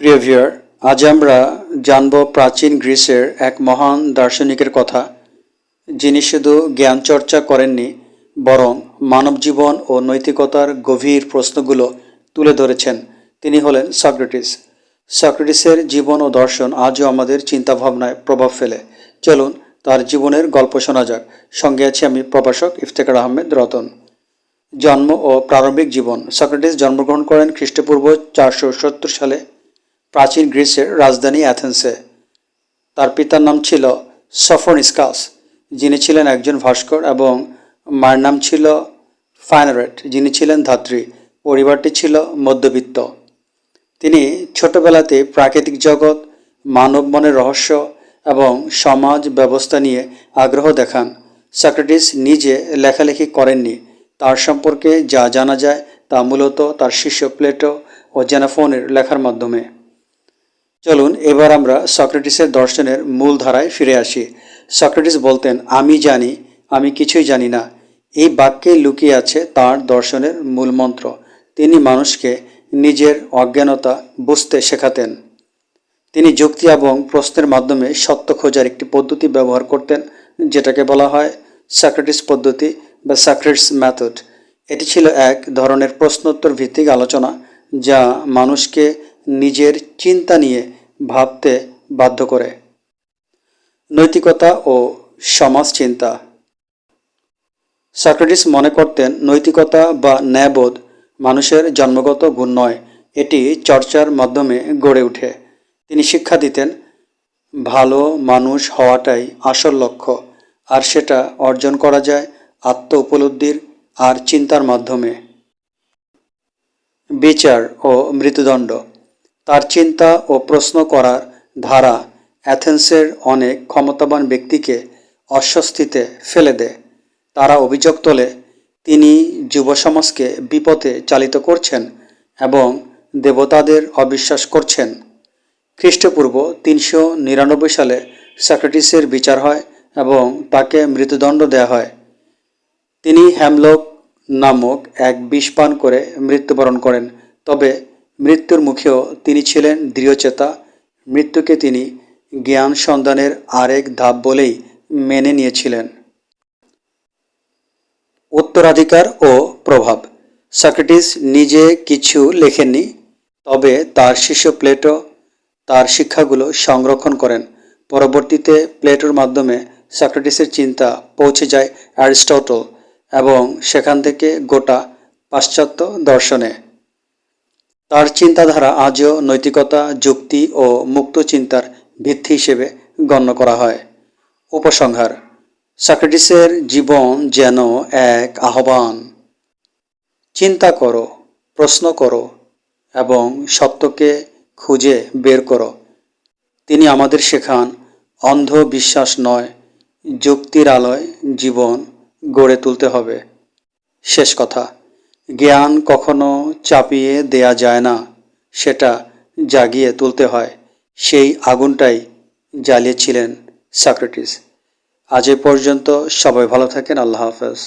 প্রিয় ভিউয়ার আজ আমরা জানব প্রাচীন গ্রিসের এক মহান দার্শনিকের কথা, যিনি শুধু জ্ঞান চর্চা করেননি, বরং মানব জীবন ও নৈতিকতার গভীর প্রশ্নগুলো তুলে ধরেছেন। তিনি হলেন সক্রেটিস। সক্রেটিসের জীবন ও দর্শন আজও আমাদের চিন্তাভাবনায় প্রভাব ফেলে। চলুন তার জীবনের গল্প শোনা যাক। সঙ্গে আছি আমি প্রভাষক ইফতেখার আহমেদ রতন। জন্ম ও প্রারম্ভিক জীবন। সক্রেটিস জন্মগ্রহণ করেন খ্রিস্টপূর্ব চারশো সত্তর সালে। প্রাচীন গ্রিসের রাজধানী অ্যাথেন্সে। তার পিতার নাম ছিল সফরনিসকাস যিনি ছিলেন একজন ভাস্কর এবং মায়ের নাম ছিল ফাইনারেট, যিনি ছিলেন ধাত্রী। পরিবারটি ছিল মধ্যবিত্ত। তিনি ছোটবেলাতে প্রাকৃতিক জগৎ, মানব মনের রহস্য এবং সমাজ ব্যবস্থা নিয়ে আগ্রহ দেখান। সক্রেটিস নিজে লেখালেখি করেননি। তার সম্পর্কে যা জানা যায় তা মূলত তার শিষ্য প্লেটো ও জেনাফোনের লেখার মাধ্যমে। চলুন, এবার আমরা সক্রেটিসের দর্শনের মূল ধারায় ফিরে আসি। সক্রেটিস বলতেন, আমি জানি, আমি কিছুই জানি না। এই বাক্যে লুকিয়ে আছে তার দর্শনের মূল মন্ত্র। তিনি মানুষকে নিজের অজ্ঞানতা বুঝতে শেখাতেন। তিনি যুক্তি এবং প্রশ্নের মাধ্যমে সত্য খোঁজার একটি পদ্ধতি ব্যবহার করতেন, যেটাকে বলা হয় সাক্রেটিস পদ্ধতি বা সাক্রেটস ম্যাথড এটি ছিল এক ধরনের প্রশ্নোত্তর ভিত্তিক আলোচনা, যা মানুষকে নিজের চিন্তা নিয়ে ভাবতে বাধ্য করে। নৈতিকতা ও সমাজ চিন্তা সক্রেটিস মনে করতেন, নৈতিকতা বা ন্যায়বোধ মানুষের জন্মগত গুণ নয়, এটি চর্চার মাধ্যমে গড়ে ওঠে। তিনি শিক্ষা দিতেন, ভালো মানুষ হওয়াটাই আসল লক্ষ্য, আর সেটা অর্জন করা যায় আত্ম উপলব্ধির আর চিন্তার মাধ্যমে। বিচার ও মৃত্যুদণ্ড। তার চিন্তা ও প্রশ্ন করার ধারা অ্যাথেন্সের অনেক ক্ষমতাবান ব্যক্তিকে অস্বস্তিতে ফেলে দেয়। তারা অভিযোগ তোলে, তিনি যুব সমাজকে বিপথে চালিত করছেন এবং দেবতাদের অবিশ্বাস করছেন। খ্রিস্টপূর্ব তিনশো নিরানব্বই সালে সক্রেটিসের বিচার হয় এবং তাকে মৃত্যুদণ্ড দেওয়া হয়। তিনি হ্যামলক নামক এক বিষ পান করে মৃত্যুবরণ করেন। তবে মৃত্যুর মুখেও তিনি ছিলেন দৃঢ়চেতা। মৃত্যুকে তিনি জ্ঞান সন্ধানের আরেক ধাপ বলেই মেনে নিয়েছিলেন। উত্তরাধিকার ও প্রভাব। সক্রেটিস নিজে কিছু লেখেননি, তবে তার শিষ্য প্লেটো তার শিক্ষাগুলো সংরক্ষণ করেন। পরবর্তীতে প্লেটোর মাধ্যমে সক্রেটিসের চিন্তা পৌঁছে যায় অ্যারিস্টটল এবং সেখান থেকে গোটা পাশ্চাত্য দর্শনে। তার চিন্তাধারা আজও নৈতিকতা, যুক্তি ও মুক্ত চিন্তার ভিত্তি হিসেবে গণ্য করা হয়। উপসংহার, সক্রেটিসের জীবন যেন এক আহ্বান। চিন্তা করো, প্রশ্ন করো এবং সত্যকে খুঁজে বের করো। তিনি আমাদের শেখান অন্ধ বিশ্বাস নয়, যুক্তির আলোয় জীবন গড়ে তুলতে হবে। শেষ কথা। জ্ঞান কখনো চাপিয়ে দেয়া যায় না, সেটা জাগিয়ে তুলতে হয়। সেই আগুনটাই জ্বালিয়েছিলেন সক্রেটিস। আজ এ পর্যন্ত সবাই ভালো থাকেন, আল্লাহ হাফেজ।